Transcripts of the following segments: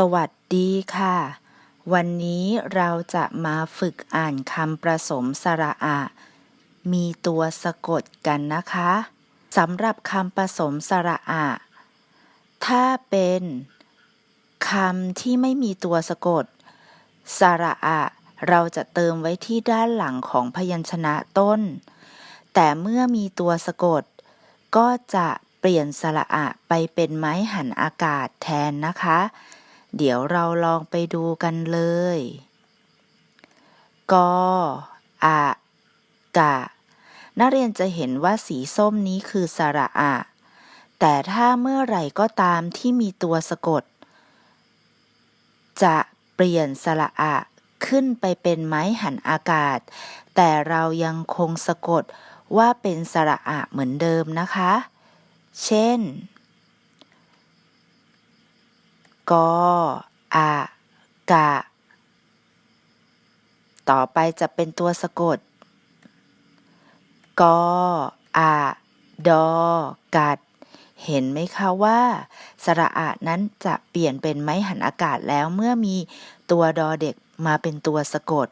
สวัสดีค่ะ วันนี้เราจะมาฝึกอ่านคำประสมสระอะ มีตัวสะกดกันนะคะสำหรับคำผสมสระอะ ถ้าเป็นคำที่ไม่มีตัวสะกด สระอะ เราจะเติมไว้ที่ด้านหลังของพยัญชนะต้น แต่เมื่อมีตัวสะกด ก็จะเปลี่ยนสระอะไปเป็นไม้หันอากาศแทนนะคะ เดี๋ยวเราลองไปดูกันเลยกอะ กะ นักเรียนจะเห็นว่าสีส้มนี้คือสระอะ แต่ถ้าเมื่อไหร่ก็ตามที่มีตัวสะกด จะเปลี่ยนสระอะขึ้นไปเป็นไม้หันอากาศ แต่เรายังคงสะกดว่าเป็นสระอะเหมือนเดิมนะคะ เช่น กออะกะ ต่อไปจะเป็นตัวสะกด กออะดอ กัด เห็นไหมคะว่าสระอะนั้นจะเปลี่ยนเป็นไม้หันอากาศแล้วเมื่อมีตัวดอเด็กมาเป็นตัวสะกด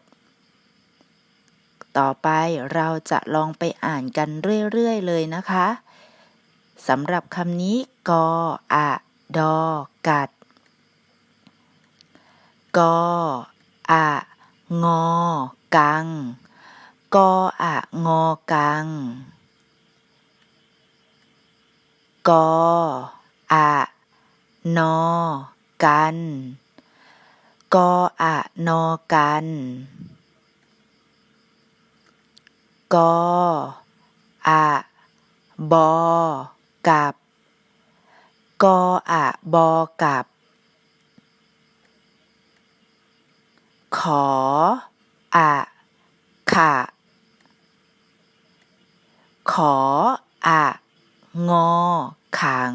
ต่อไปเราจะลองไปอ่านกันเรื่อย ๆ เลยนะคะสำหรับคำนี้ กอะดอ กัด กออะงอ กัง กออะงอ กัง กออะนอ กัน กออะนอ กัน กออะบอ กับ กอะบอ กับ ขออะขะขออะงอขัง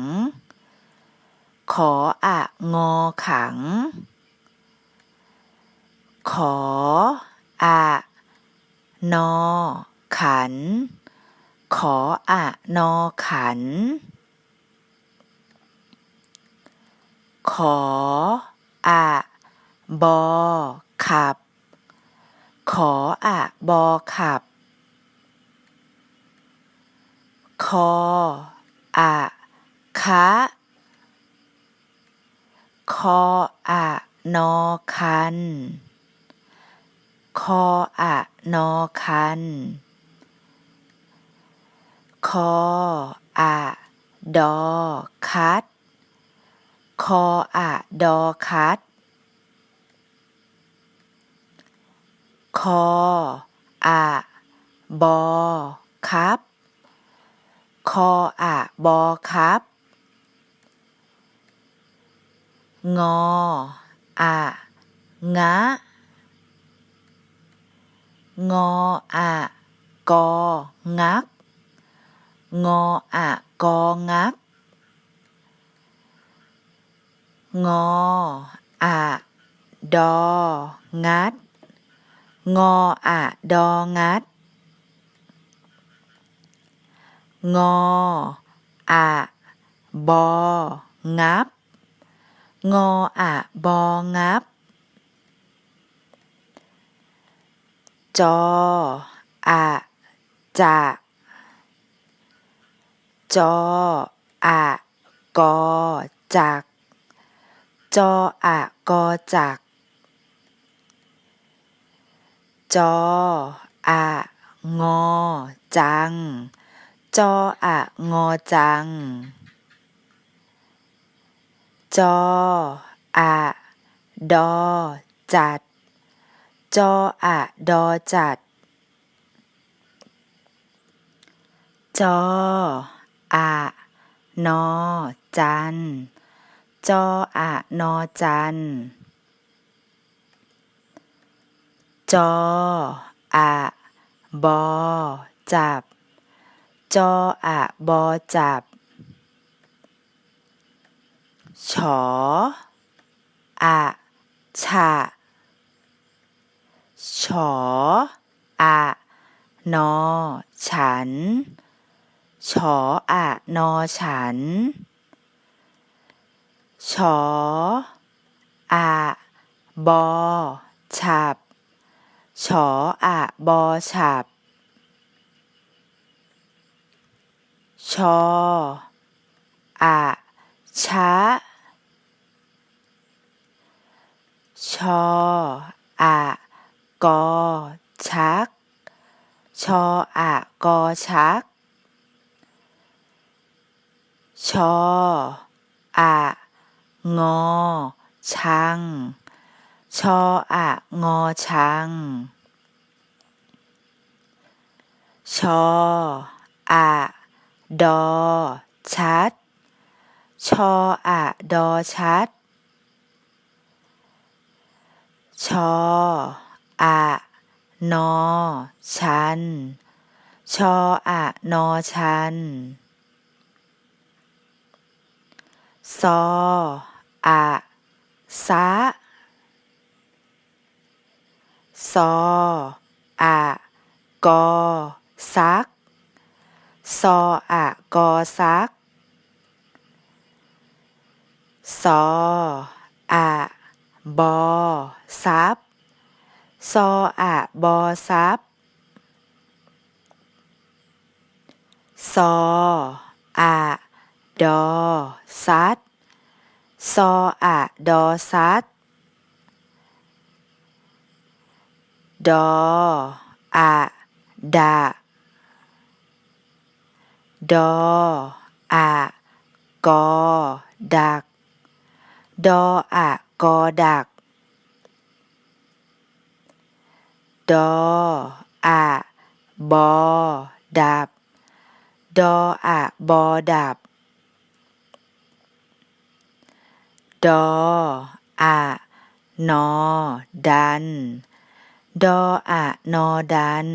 ขออะงอขัง ขออะนอขัน ขออะนอขัน ขออะบอ ขับ ขออะบอขับ คออะคะคออะนอคัน คออะนอคัน คออะดอคัด คออะดอคัด คออะบอครับ คออะบอครับ งออะงะ งออะกองัก งออะกองัก งออะดองัด งออะดองัดงออะบองับงออะบองับ จออะจะจอจักจออะงอ จัง จออะงอจัง จออะดอ จัด จออะดอจัด จออะนอ จัน จออะนอจันจ จออะบอจับ จออะบอจับ ฉออะฉะฉออะนอ ฉัน ฉออะนอ ฉัน ฉอบอฉับ ชออะบอฉับ ชออะช้าชออะกอชัก ชออะกอชัก ชออะงอชัง ชออะงอชัง ชออะดอ ชัด ชออะดอชัด ชออะนอ ชัน ชออะนอชัน ซออะซะ ซออะ กอ ซัก ซออะ กอ ซัก ซออะบอซับ ซออะบอซับ ซออะดอซัด ซออะดอซัด ดออะดะดออะกอดัก ดออะกอดัก ดออะบอดับ ดออะบอดับ ดออะนอดัน ดออะนอดัน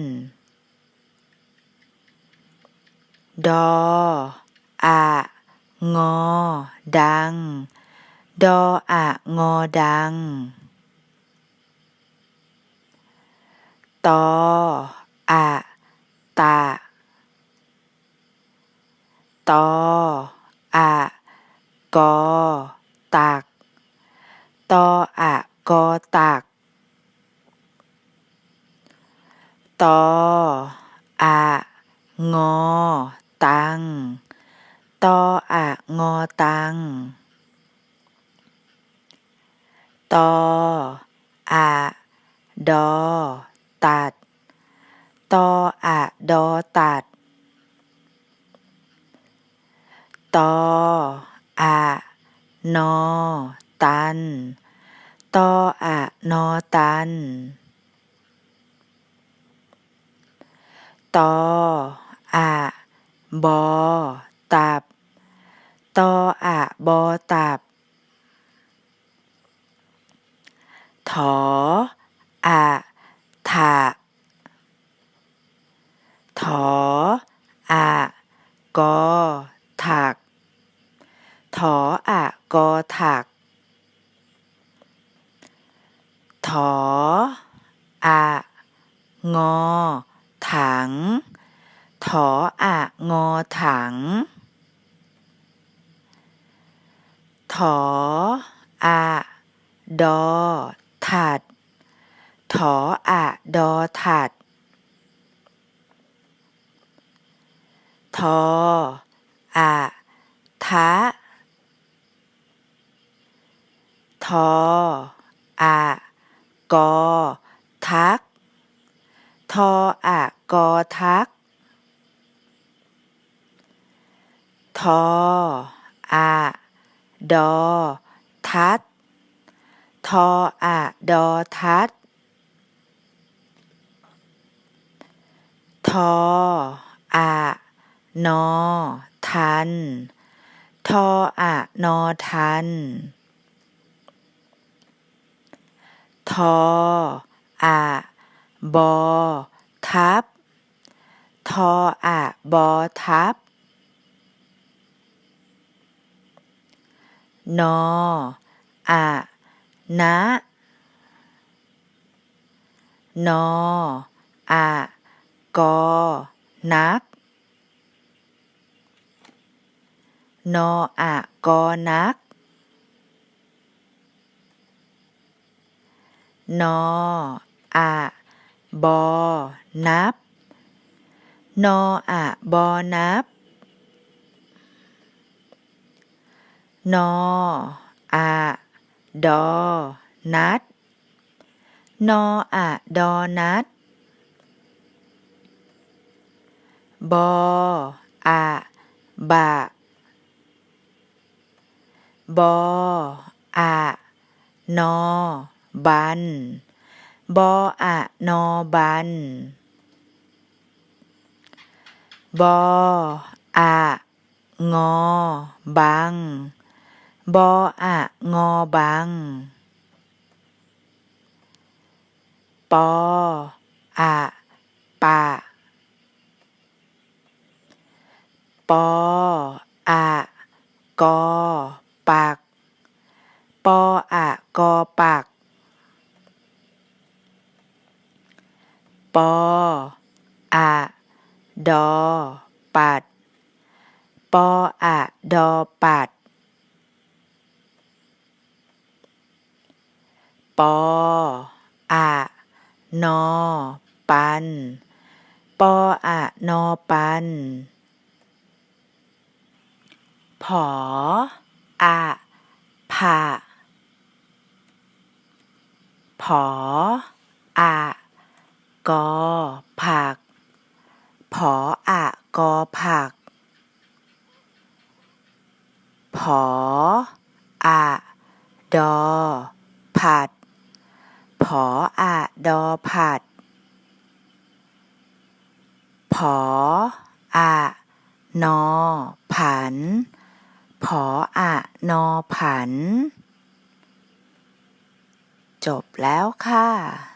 ดออะงอ ดัง ดออะงอดัง ตออะตะ ตออะกอ ตัก ตออะกอตัก ตออะงอ ตัง ตออะงอตัง ตออะดอ ตัด ตออะดอตัด ตออะนอ ตัน ตออะนอตันต ตออะบอ ตับ ตออะบอ ตับ ถออะถาถออะกอถัก ถออะกอถัก ถออะงอถัง ถออะงอถัง ถออะดอถัด ถออะดอถัด ทออะทะทออะกอทัก ทออะกอทัก ทออะ ดอ ทัด ทออะดอทัด ทออะนอ ทัน ทออะนอทัน ทออะบอทับ ทออะบอทับ นออะนะนออะกอนัก นออะกอนัก นออะบอนับ นออะบอนับ นออะดอ นัด นออะดอ นัด บออะบะ บออะนอ บัน บออะนอ บัน บออะงอ บัง บออะงอบัง ปออะปะ ปออะกอปัก ปออะกอปัก ปออะดอปัด ปออะดอปัด ปออะนอ ปัน ปออะนอปัน ผออะผะผออะกอผัก ผออะกอผัก ผออะดอผัด ผออะดอผัด ผออะนอ ผัน ผออะนอ ผัน จบแล้วค่ะ